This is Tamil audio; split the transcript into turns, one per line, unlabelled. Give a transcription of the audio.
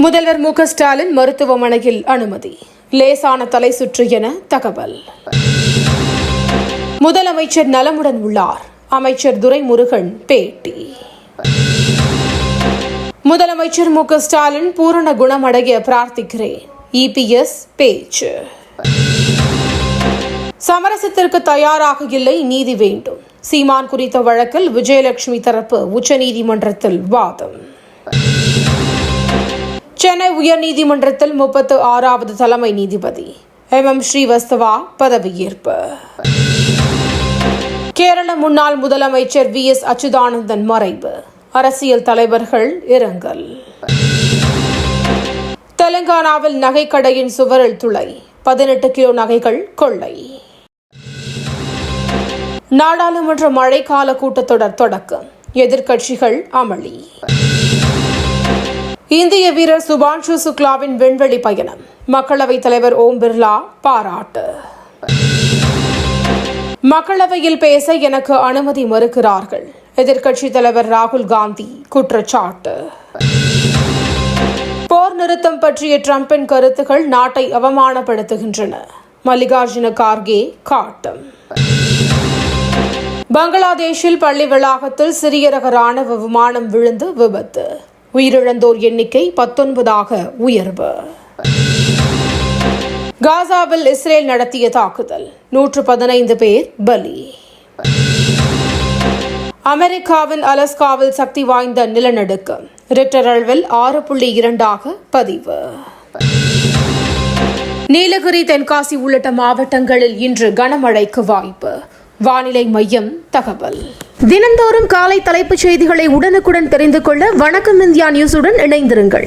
முதல்வர் மு ஸ்டாலின் மருத்துவமனையில் அனுமதி. லேசான தலை சுற்று என தகவல். முதலமைச்சர் நலமுடன் உள்ளார். அமைச்சர் துரைமுருகன் பேட்டி. முதலமைச்சர் மு ஸ்டாலின் பூரண குணமடைய பிரார்த்திக்கிறேன். இபிஎஸ் பேச்சு. சமரசத்திற்கு தயாராக இல்லை நீதி வேண்டும். சீமான் குறித்த வழக்கில் விஜயலட்சுமி தரப்பு உச்சநீதிமன்றத்தில் வாதம். சென்னை உயர்நீதிமன்றத்தில் முப்பத்து ஆறாவது தலைமை நீதிபதி எம். எம். ஸ்ரீவஸ்தவா பதவியேற்பு கேரள முன்னாள் முதலமைச்சர் வி. எஸ். அச்சுதானந்தன் மறைவு. அரசியல் தலைவர்கள் இரங்கல். தெலங்கானாவில் நகைக்கடையின் சுவரில் துளை. பதினெட்டு கிலோ நகைகள் கொள்ளை. நாடாளுமன்ற மழைக்கால கூட்டத்தொடர் தொடக்கம். எதிர்க்கட்சிகள் அமளி. இந்திய வீரர் சுபான்ஷு சுக்லாவின் விண்வெளி பயணம். மக்களவைத் தலைவர் ஓம் பிர்லா பாராட்டு. மக்களவையில் பேச எனக்கு அனுமதி மறுக்கிறார்கள். எதிர்க்கட்சித் தலைவர் ராகுல் காந்தி குற்றச்சாட்டு. போர் நிறுத்தம் பற்றிய டிரம்பின் கருத்துக்கள் நாட்டை அவமானப்படுத்துகின்றன. மல்லிகார்ஜுன கார்கே காட்டம். பங்களாதேஷில் பள்ளி வளாகத்தில் சிறிய ரக ராணுவ விமானம் விழுந்து விபத்து. உயிரிழந்தோர் எண்ணிக்கை பத்தொன்பதாக உயர்வு. காசாவில் இஸ்ரேல் நடத்திய தாக்குதல். நூற்று பதினைந்து பேர் பலி. அமெரிக்காவின் அலஸ்காவில் சக்தி வாய்ந்த நிலநடுக்கம். ரிக்டர் அளவில் ஆறு புள்ளி இரண்டாக பதிவு. நீலகிரி தென்காசி உள்ளிட்ட மாவட்டங்களில் இன்று கனமழைக்கு வாய்ப்பு. வானிலை மையம் தகவல். தினந்தோறும் காலை தலைப்புச் செய்திகளை உடனுக்குடன் தெரிந்து கொள்ள வணக்கம் இந்தியா நியூஸுடன் இணைந்திருங்கள்.